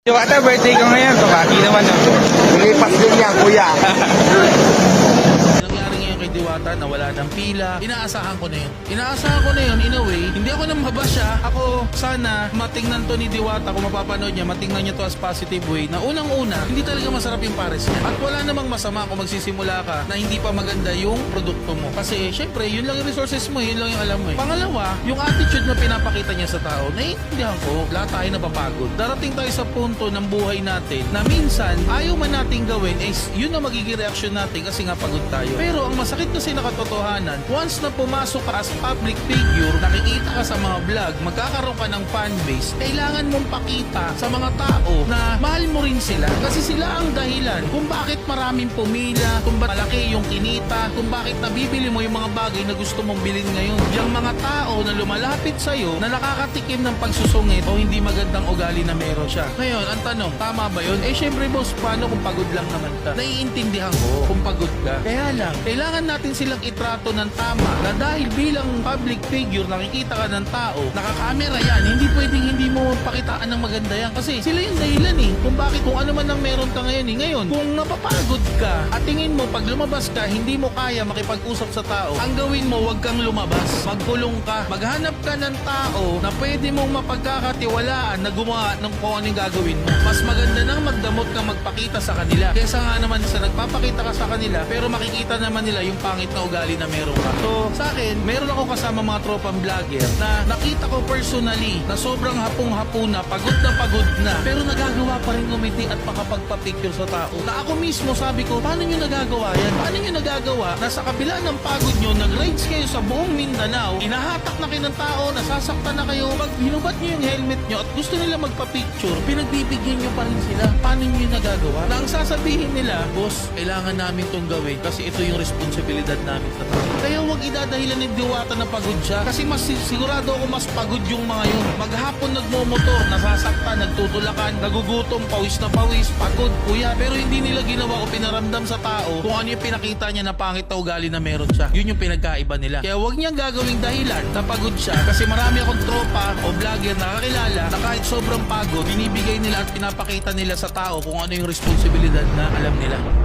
Diwata, birthday ko ngayon. Tumaki naman. Lumipas din yan, kuya. Diwata na wala ng pila, inaasahan ko na yun. Inaasahan ko na yun, in a way, hindi ako nang mabasya. Ako, sana, matingnan to ni Diwata, kung mapapanood niya, matingnan niya to as positive way, na unang-una, hindi talaga masarap yung pares niya. At wala namang masama kung magsisimula ka na hindi pa maganda yung produkto mo. Kasi, syempre, yun lang yung resources mo, yun lang yung alam mo eh. Pangalawa, yung attitude na pinapakita niya sa tao, naiintindihan ko, lahat tayo napapagod. Darating tayo sa punto ng buhay natin na minsan, ayaw man nating gawin, is yun ang magiging reaction natin kasi nga pagod tayo. Pero ang masakit kasi na katotohanan, once na pumasok ka as public figure, nakikita ka sa mga vlog, magkakaroon ka ng fanbase, kailangan mong pakita sa mga tao na mahal mo rin sila. Kasi sila ang dahilan kung bakit maraming pumila, kung bakit malaki yung kinita, kung bakit nabibili mo yung mga bagay na gusto mong bilhin ngayon. Yung mga tao na lumalapit sa'yo na nakakatikim ng pagsusungit o hindi magandang ugali na meron siya. Ngayon, ang tanong, tama ba yun? Eh syempre boss, paano kung pagod lang naman ka? Naiintindihan ko kung pagod ka. Kaya lang, kailangan natin silang itrato ng tama na dahil bilang public figure, nakikita ka ng tao, nakakamera yan, hindi pwedeng hindi mo pakitaan ng maganda yan. Kasi sila yung dahilan eh, kung bakit, kung ano man ang meron ka ngayon eh. Ngayon, kung napapagod ka at tingin mo, pag lumabas ka, hindi mo kaya makipag-usap sa tao, ang gawin mo, wag kang lumabas. Magkulong ka. Maghanap ka ng tao na pwede mong mapagkakatiwalaan na gumawa ng kung ano yung gagawin mo. Mas maganda nang magdamot ka magpakita sa kanila. Kesa nga naman sa nagpapakita ka sa kanila, pero makikita naman nila yung pangit na ugali na meron ka. So, sa akin, meron ako kasama mga tropang vlogger na nakita ko personally na sobrang hapong-hapo na, pagod na pagod na, pero nagagawa pa rin ngumiti at makapagpa-picture sa tao. Na ako mismo sabi ko, paano nyo nagagawa yan? Paano nyo nagagawa na sa kabila ng pagod nyo, nag-rides kayo sa buong Mindanao, inahatak na kayo ng tao, nasasaktan na kayo, pag hinubat nyo yung helmet nyo at gusto nila magpa-picture, pinagbibigyan nyo pa rin sila. Paano nyo nagagawa? Na ang sasabihin nila, boss, kailangan namin tong gawin kasi ito yung responsibilidad namin sa tao. Kaya huwag idadahilan ni Diwata na pagod siya kasi mas sigurado ako mas pagod yung mga yun. Maghapon nagmomotor, nasasaktan, nagtutulakan, nagugutom, pawis na pawis, pagod, kuya. Pero hindi nila ginawa o pinaramdam sa tao kung ano yung pinakita niya na pangit na ugali na meron siya. Yun yung pinagkaiba nila. Kaya huwag niyang gagawing dahilan na pagod siya kasi marami akong tropa o vlogger na kakilala na kahit sobrang pagod, binibigay nila at pinapakita nila sa tao kung ano yung responsibilidad na alam nila.